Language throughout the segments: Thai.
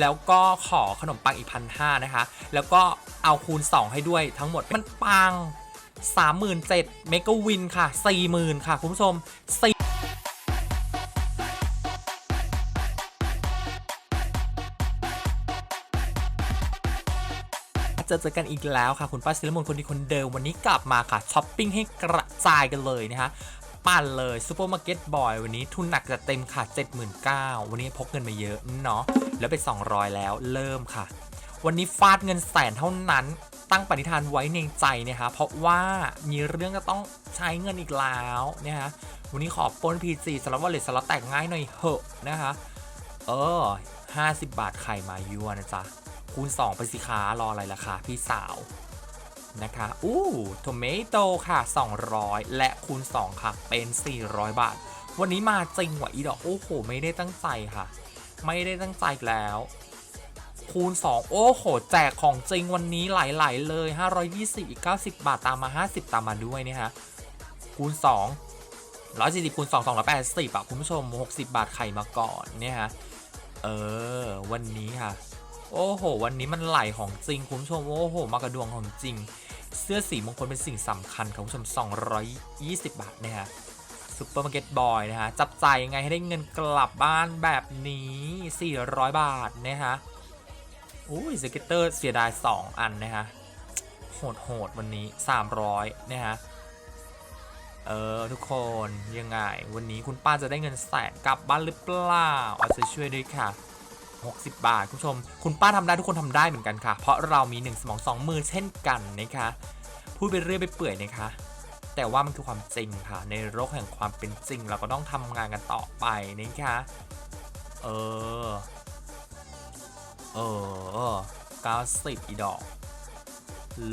แล้วก็ขอขนมปังอีกพันห้านะคะ แล้วก็เอาคูณ 2 ให้ด้วยทั้งหมดมันปัง 37,000เมกะวินค่ะ 40,000 ค่ะ คุณผู้ชมเจอเจอกันอีกแล้วค่ะ คุณป้าศิลมนคนดีคนเดิมวันนี้กลับมาค่ะช้อปปิ้งให้กระจายกันเลยนะคะ ปั่นเลยซูเปอร์มาร์เก็ตบอยวันนี้ทุนหนักจะเต็มค่ะ 79,000 วันนี้พกเงินมาเยอะเนาะแล้วไป 200 แล้วเริ่มค่ะ วันนี้ฟาดเงินแสนเท่านั้นตั้งปณิธานไว้ในใจนะคะเพราะว่ามีเรื่องจะต้องใช้เงินอีกแล้วนะคะวันนี้ขอป้น PG สำหรับวอลเล็ตสล็อตแตกง่ายหน่อยเหอะนะคะเออ 50 บาทไข่มายัวนะจ๊ะคูณ 2 ไปสิคะรออะไรล่ะคะพี่สาว นะคะอู้โทเมโตค่ะ 200 และคูณ 2 ค่ะ เป็น 400 บาท วันนี้มาจริงว่ะอีดอกโอ้โห ไม่ได้ตั้งใจค่ะ ไม่ได้ตั้งใจแล้ว คูณ 2 โอ้โห แจกของจริงวันนี้ไหลๆเลย 520 อีก 90 บาทตามมา 50 ตามมาด้วยเนี่ยฮะ คูณ 2 140คูณ 2 280อะคุณผู้ชม 60 บาทไข่มาก่อนเนี่ยฮะ เออ วันนี้ค่ะ โอ้โห วันนี้มันไหลของจริงคุณผู้ชม โอ้โห มากระดวงของจริง เสื้อสีมงคลเป็นสิ่งสำคัญครับคุณผู้ชม 220 บาทนะฮะซุปเปอร์มาร์เก็ตบอยนะฮะ จับจ่ายยังไงให้ได้เงินกลับบ้านแบบนี้ 400 บาทนะฮะอุ้ยสเก็ตเตอร์เสียดาย 2 อันนะฮะ โหดโหดๆวันนี้ 300นะฮะ เออ ทุกคนยังไง วันนี้คุณป้าจะได้เงินแสนกลับบ้านหรือเปล่า เอาใจช่วยด้วยค่ะ 60 บาท คุณผู้ชม คุณป้าทำได้ทุกคนทำได้เหมือนกันค่ะ เพราะเรามี 1 สมอง 2 มือเช่นกันนะคะ พูดไปเรื่อยไปเปื่อยนะคะ แต่ว่ามันคือความจริงค่ะ ในโลกแห่งความเป็นจริง เราก็ต้องทำงานกันต่อไปนะคะ เออ เออ90อีดอก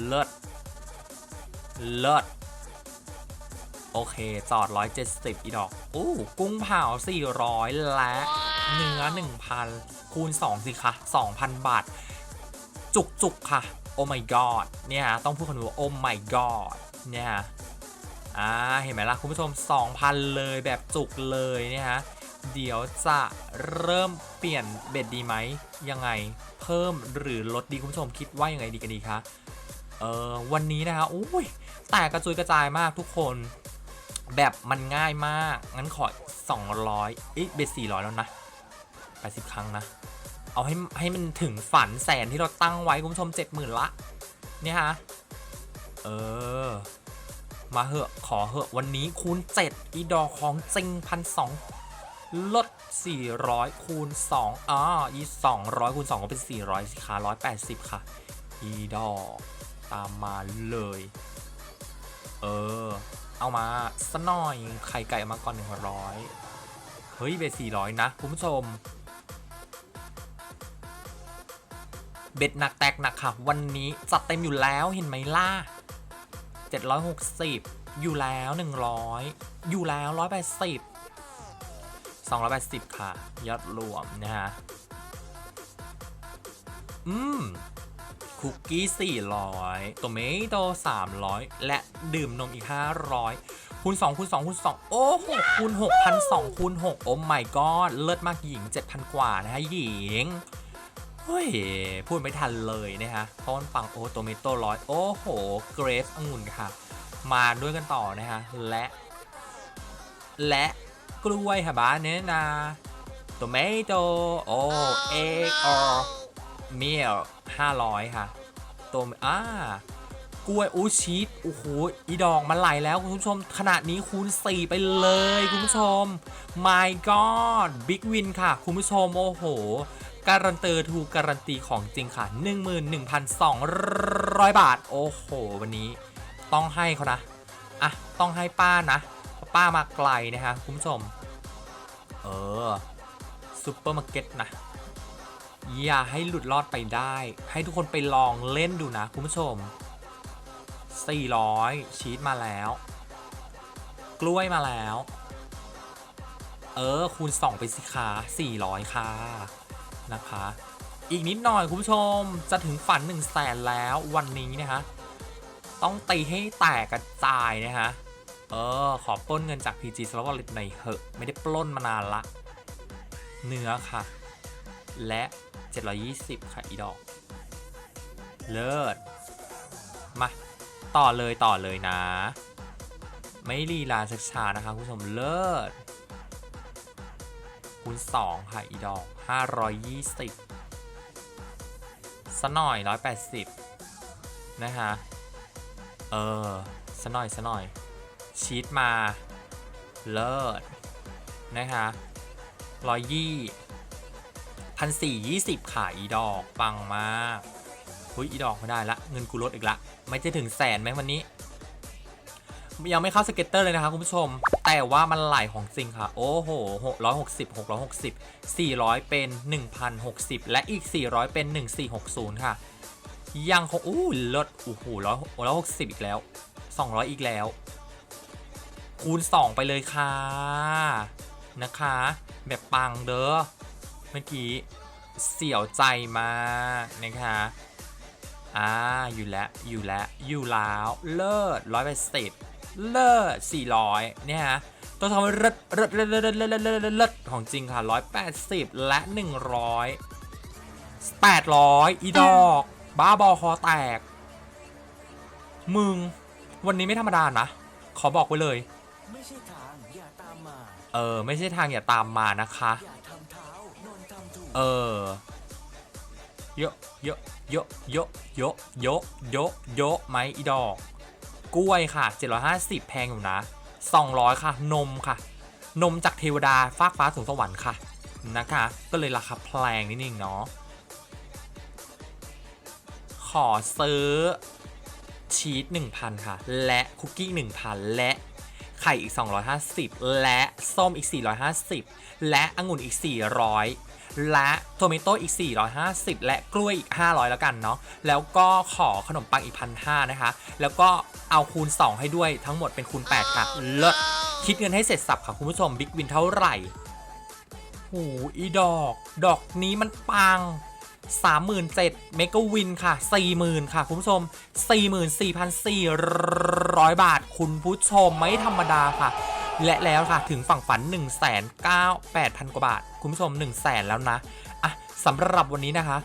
เลิศ เลิศ โอเค จอด 170 อีดอกอู้กุ้งเผา 400 และเนื้อ 1,000 คูณ 2 สิคะ 2,000 บาท จุกจุกๆค่ะ โอ้ my god เนี่ยฮะต้องพูดคำว่าโอ้ my god เนี่ยฮะอ่า เห็นไหมล่ะ คุณผู้ชม 2,000 เลยแบบจุกเลยเนี่ยฮะเดี๋ยวจะเริ่มเปลี่ยนเบ็ดดีไหม ยังไงเพิ่มหรือลดดีคุณผู้ชมคิดว่ายังไงดีกันดีคะเออวันนี้นะคะอุ้ยแตกกระจุยกระจายมากทุกคน แบบมันง่ายมาก งั้นขอ 200 เอ๊ะเบส400แล้วนะ 80 ครั้งนะ เอาให้ให้มันถึงฝันแสนที่เราตั้งไว้ คุณผู้ชม 70,000 ละ เนี่ยฮะ เออ มาเหอะขอเหอะวันนี้คูณ 7 อีดอของจริงพันสองลด 400 คูณ 2อ่าอี200 คูณ 2 ก็เป็น 400 สิคะ180 ค่ะ อีดอตามมาเลย เออ เอามาสักหน่อยไข่ไก่เอามาก่อน100เฮ้ยเบส400นะ คุณผู้ชม เบ็ดหนักแตกหนักค่ะ วันนี้จัดเต็มอยู่แล้วเห็นไหมล่ะ760อยู่แล้ว100อยู่แล้ว180 280ค่ะ ยอดรวมนะฮะอืม คุกกี้ 400โตเมโต300 และดื่มนมอีก 500คูณ2คูณ2คูณ2โอ้โหคูณ6,200คูณ6โอ้ my god เลิศมากหญิง 7,000 กว่านะฮะหญิงเฮ้ย พูดไม่ทันเลยนะฮะเพราะมันปังโอ้โตเมโต้ร้อยโอ้โห เกรฟองุ่นค่ะ มาด้วยกันต่อนะฮะ และ และกล้วยค่ะบ้านเนี้ยนะโตเมโตโอ้เอ็กออเมีล 500 ค่ะ ตัวอ่ากล้วยอูชีสโอ้โหอีดอกมันไหลแล้วคุณผู้ชม ขนาดนี้คูณ 4 ไปเลยคุณผู้ชม my god big win ค่ะ คุณผู้ชม โอ้โห การันเตอร์ทูการันตีของจริงค่ะ 11,200 บาท โอ้โห วันนี้ต้องให้เขานะ อะ ต้องให้ป้านะเพราะป้ามาไกลนะฮะคุณผู้ชม เออซูเปอร์มาร์เก็ตนะ อย่าให้หลุดรอดไปได้ ให้ทุกคนไปลองเล่นดูนะ คุณผู้ชม 400 ชีสมาแล้ว กล้วยมาแล้ว เออ คูณ 2 ไปสิคะ400 ค่ะ นะคะ อีกนิดหน่อย คุณผู้ชมจะถึงฝัน1 0 0 0 0แสนแล้ววันนี้นะคะ ต้องตีให้แตกกระจายนะคะ เออ ขอปล้นเงินจาก PG s l o w a l l e t หน่อยเหอะ ไม่ได้ปล้นมานานละ เนื้อค่ะ และ 720 ค่ะ อีดอก เลิศ มา ต่อเลยต่อเลยนะ ไม่ลีลาชักชานะคะ คุณผู้ชมเลิศ คูณ 2 ค่ะ อีดอก 520สะหน่อย 180 นะคะ เออสะหน่อยสะหน่อย ชีตมา เลิศ นะคะร้อยยี่ พันสี่ยี่สิบค่ะอีดอกปังมากหุ้ยอีดอกไม่ได้ละ เงินกูลดอีกละ ไม่จะถึงแสนไหมวันนี้ ยังไม่เข้าสเก็ตเตอร์เลยนะคะคุณผู้ชม แต่ว่ามันไหลของจริงค่ะ โอ้โหหกร้อยหกสิบหกร้อยหกสิบสี่ร้อยเป็นหนึ่งพันหกสิบและอีกสี่ร้อยเป็นหนึ่งสี่หกศูนย์ค่ะ ยังคงอู้ลดโอ้โหร้อยร้อยหกสิบอีกแล้วสองร้อยอีกแล้ว คูณ2ไปเลยค่ะนะคะ แบบปังเด้อ เมื่อกี้เสียวใจมากนะคะอ่าอยู่แล้วอยู่แล้วอยู่แล้วเลิศร้อยแปดสิบเลิศสี่ร้อยเนี่ยฮะตัวทำเลิศเลิศเลิศเลิศเลิศเลิศเลิศของจริงค่ะร้อยแปดสิบและหนึ่งร้อยแปดร้อยอีดอก บ้าบอคอแตก มึง วันนี้ไม่ธรรมดานะ ขอบอกไว้เลย เออ ไม่ใช่ทางอย่าตามมานะคะ เออเยอะเยอะเยอะเยอะเยอะเยอะเยอะเยอะไหมอีดอก กล้วยค่ะ 750 แพงอยู่นะ 200 ค่ะ นมค่ะ นมจากเทวดาฟากฟ้าสูงสวรรค์ค่ะ นะคะ ก็เลยราคาแพงนิดนึงเนาะขอซื้อชีส1,000 ค่ะ และคุกกี้1,000 และไข่อีก 250 และส้มอีก 450 และองุ่นอีก 400 และโทเมโต้อีก 450 และกล้วยอีก 500 แล้วกันเนาะแล้วก็ขอขนมปังอีก1,500นะคะ แล้วก็เอาคูณ 2 ให้ด้วยทั้งหมดเป็นคูณ 8 ค่ะเลิศคิดเงินให้เสร็จสับค่ะคุณผู้ชมบิ๊กวินเท่าไหร่หูอีดอก ดอกนี้มันปัง37,000เมกะวินค่ะ 40,000 ค่ะ คุณผู้ชม 44,400 บาท คุณผู้ชมไม่ธรรมดาค่ะ และแล้วค่ะถึงฝั่งฝัน 1 9 8 0 0 0 กว่าบาท คุณผู้ชม 1 0 0 0 0แสนแล้วนะอะสำหรับวันนี้นะคะ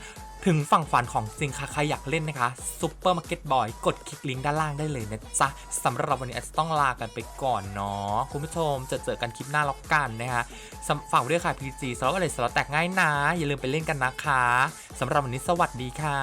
ถึงฝั่งฝันของจริงค่ะ ใครอยากเล่นนะคะซุปเปอร์มาร์เก็ตบอยกดคลิกลิงก์ด้านล่างได้เลยนะจ๊ะสำหรับวันนี้อาจจะต้องลากันไปก่อนเนาะคุณผู้ชมจะเจอกันคลิปหน้าล้วกันนะคะฝากด้วยค่ะ PG สำหรับอะไรสำหรับแตกง่ายนะ อย่าลืมไปเล่นกันนะคะสำหรับวันนี้สวัสดีค่ะ